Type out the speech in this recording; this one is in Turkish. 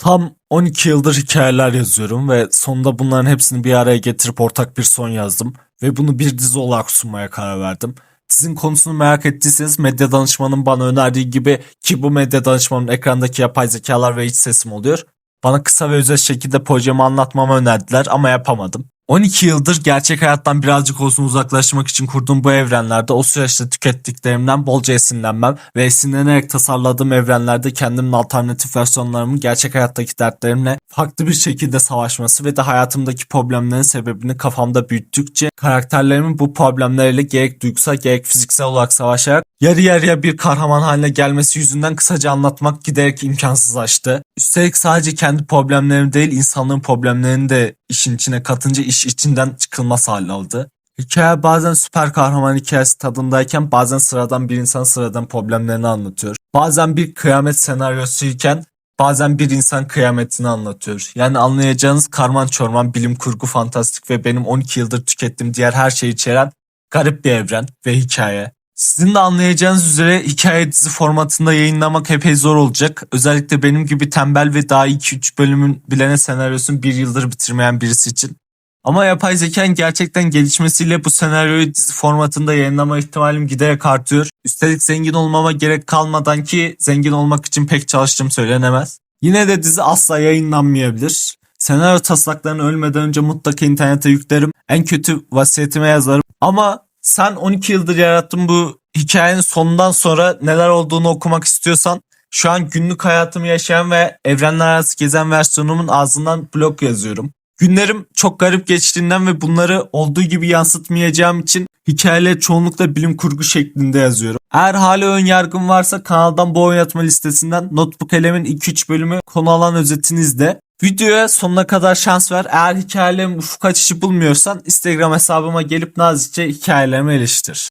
Tam 12 yıldır hikayeler yazıyorum ve sonunda bunların hepsini bir araya getirip ortak bir son yazdım ve bunu bir dizi olarak sunmaya karar verdim. Dizinin konusunu merak ettiyseniz medya danışmanım bana önerdiği gibi ki bu medya danışmanın ekrandaki yapay zekalar ve iç sesim oluyor. Bana kısa ve özel şekilde projemi anlatmamı önerdiler ama yapamadım. 12 yıldır gerçek hayattan birazcık olsun uzaklaşmak için kurduğum bu evrenlerde o süreçte tükettiklerimden bolca esinlenmem ve esinlenerek tasarladığım evrenlerde kendimin alternatif versiyonlarımın gerçek hayattaki dertlerimle farklı bir şekilde savaşması ve de hayatımdaki problemlerin sebebini kafamda büyüttükçe karakterlerimin bu problemlerle gerek duygusal gerek fiziksel olarak savaşarak yarı yarıya bir kahraman haline gelmesi yüzünden kısaca anlatmak giderek imkansızlaştı. Üstelik sadece kendi problemlerim değil insanlığın problemlerini de işin içine katınca iş içinden çıkılmaz hal aldı. Hikaye bazen süper kahraman hikayesi tadındayken bazen sıradan bir insan sıradan problemlerini anlatıyor. Bazen bir kıyamet senaryosuyken bazen bir insan kıyametini anlatıyor. Yani anlayacağınız karman çorman bilim kurgu fantastik ve benim 12 yıldır tükettiğim diğer her şeyi içeren garip bir evren ve hikaye. Sizin de anlayacağınız üzere hikaye dizi formatında yayınlamak epey zor olacak. Özellikle benim gibi tembel ve daha 2-3 bölümün bilene senaryosunu bir yıldır bitirmeyen birisi için. Ama yapay zekanın gerçekten gelişmesiyle bu senaryoyu dizi formatında yayınlama ihtimalim giderek artıyor. Üstelik zengin olmama gerek kalmadan ki zengin olmak için pek çalıştığım söylenemez. Yine de dizi asla yayınlanmayabilir. Senaryo taslaklarını ölmeden önce mutlaka internete yüklerim. En kötü vasiyetime yazarım. Ama sen 12 yıldır yarattığın bu hikayenin sonundan sonra neler olduğunu okumak istiyorsan şu an günlük hayatımı yaşayan ve evrenler arası gezen versiyonumun ağzından blog yazıyorum. Günlerim çok garip geçtiğinden ve bunları olduğu gibi yansıtmayacağım için hikayeleri çoğunlukla bilim kurgu şeklinde yazıyorum. Eğer hala ön yargın varsa kanaldan bu oynatma listesinden Notebook Elem'in 2-3 bölümü konu alan özetini izle. Videoya sonuna kadar şans ver. Eğer hikayelerim ufuk açıcı bulmuyorsan Instagram hesabıma gelip nazikçe hikayelerimi eleştir.